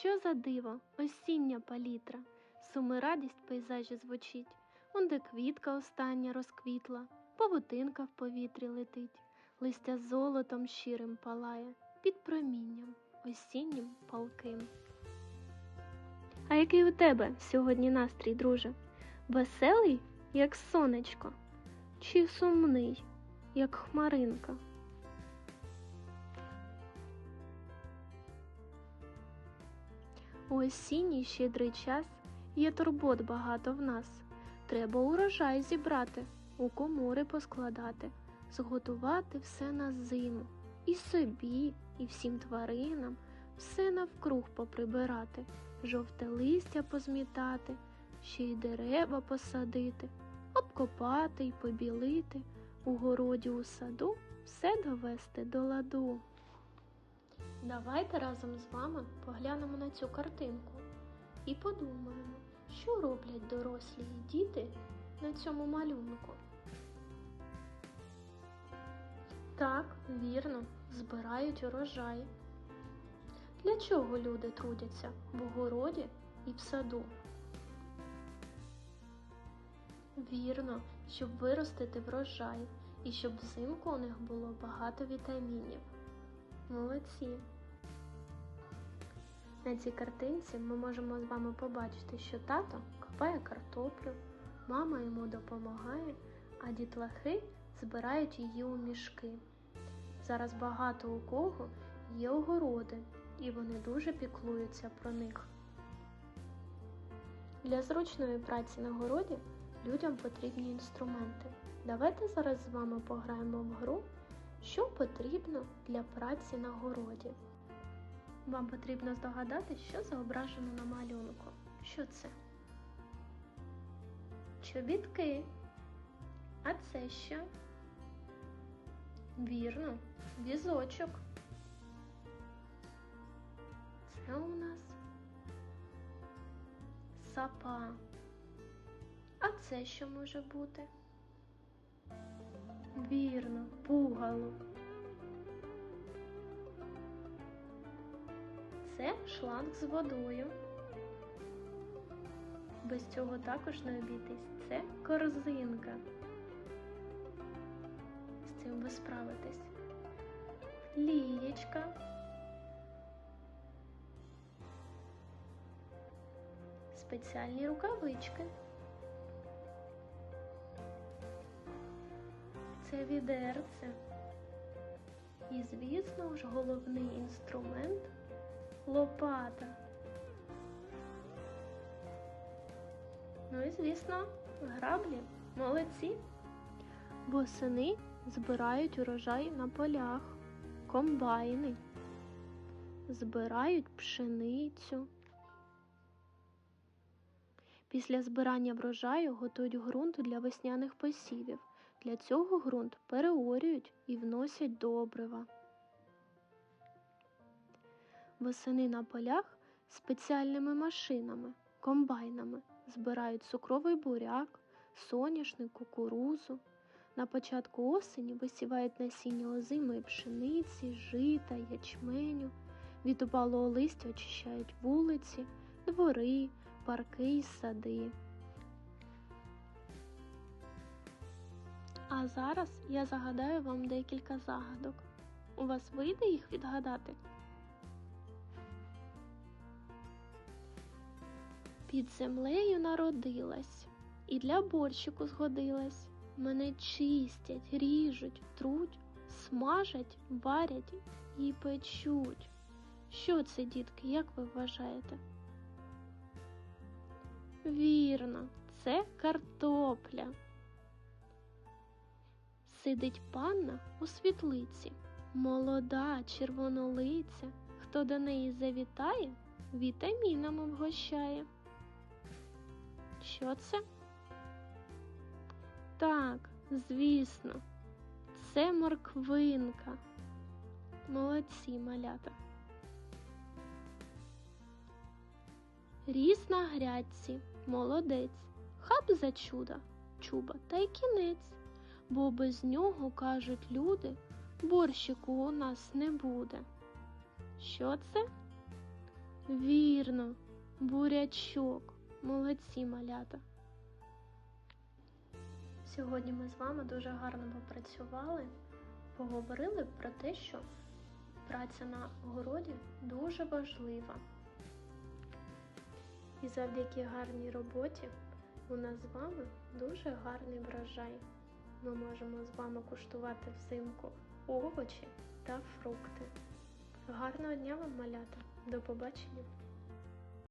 Що за диво, осіння палітра, суми радість пейзажі звучить, онде квітка остання розквітла, павутинка в повітрі летить, листя золотом щирим палає, під промінням осіннім палким. А який у тебе сьогодні настрій, друже? Веселий, як сонечко, чи сумний, як хмаринка? У осінній щедрий час є турбот багато в нас. Треба урожай зібрати, у комори поскладати, зготувати все на зиму, і собі, і всім тваринам, все навкруг поприбирати, жовте листя позмітати, ще й дерева посадити, обкопати й побілити, у городі у саду все довести до ладу. Давайте разом з вами поглянемо на цю картинку і подумаємо, що роблять дорослі і діти на цьому малюнку. Так, вірно, збирають урожай. Для чого люди трудяться в огороді і в саду? Вірно, щоб виростити врожай і щоб взимку у них було багато вітамінів. Молодці! На цій картинці ми можемо з вами побачити, що тато копає картоплю, мама йому допомагає, а дітлахи збирають її у мішки. Зараз багато у кого є огороди, і вони дуже піклуються про них. Для зручної праці на городі людям потрібні інструменти. Давайте зараз з вами пограємо в гру, що потрібно для праці на городі. Вам потрібно здогадати, що зображено на малюнку. Що це? Чобітки. А це що? Вірно, візочок. Це у нас сапа. А це що може бути? Вірно, пугало. Це шланг з водою. Без цього також не обійтись. Це корзинка. З цим ви справитесь. Лієчка. Спеціальні рукавички. Це відерце. І, звісно ж, головний інструмент лопата. Ну і, звісно, граблі молодці. Восени збирають урожай на полях, комбайни, збирають пшеницю. Після збирання врожаю готують ґрунт для весняних посівів. Для цього ґрунт переорюють і вносять добрива. Восени на полях спеціальними машинами, комбайнами збирають цукровий буряк, соняшник, кукурузу. На початку осені висівають насіння озимої пшениці, жита, ячменю. Від упалого листя очищають вулиці, двори, парки й сади. А зараз я загадаю вам декілька загадок. У вас вийде їх відгадати? Під землею народилась і для борщику згодилась. Мене чистять, ріжуть, труть, смажать, варять і печуть. Що це, дітки, як ви вважаєте? Вірно, це картопля. Сидить панна у світлиці, молода, червонолиця. Хто до неї завітає, вітамінами вгощає. Що це? Так, звісно, це морквинка. Молодці малята. Ріс на грядці, молодець, хаб за чуда, чуба та й кінець, бо без нього, кажуть люди, борщику у нас не буде. Що це? Вірно, бурячок. Молодці малята. Сьогодні ми з вами дуже гарно попрацювали, поговорили про те, що праця на городі дуже важлива. І завдяки гарній роботі у нас з вами дуже гарний врожай. Ми можемо з вами куштувати взимку овочі та фрукти. Гарного дня вам, малята! До побачення!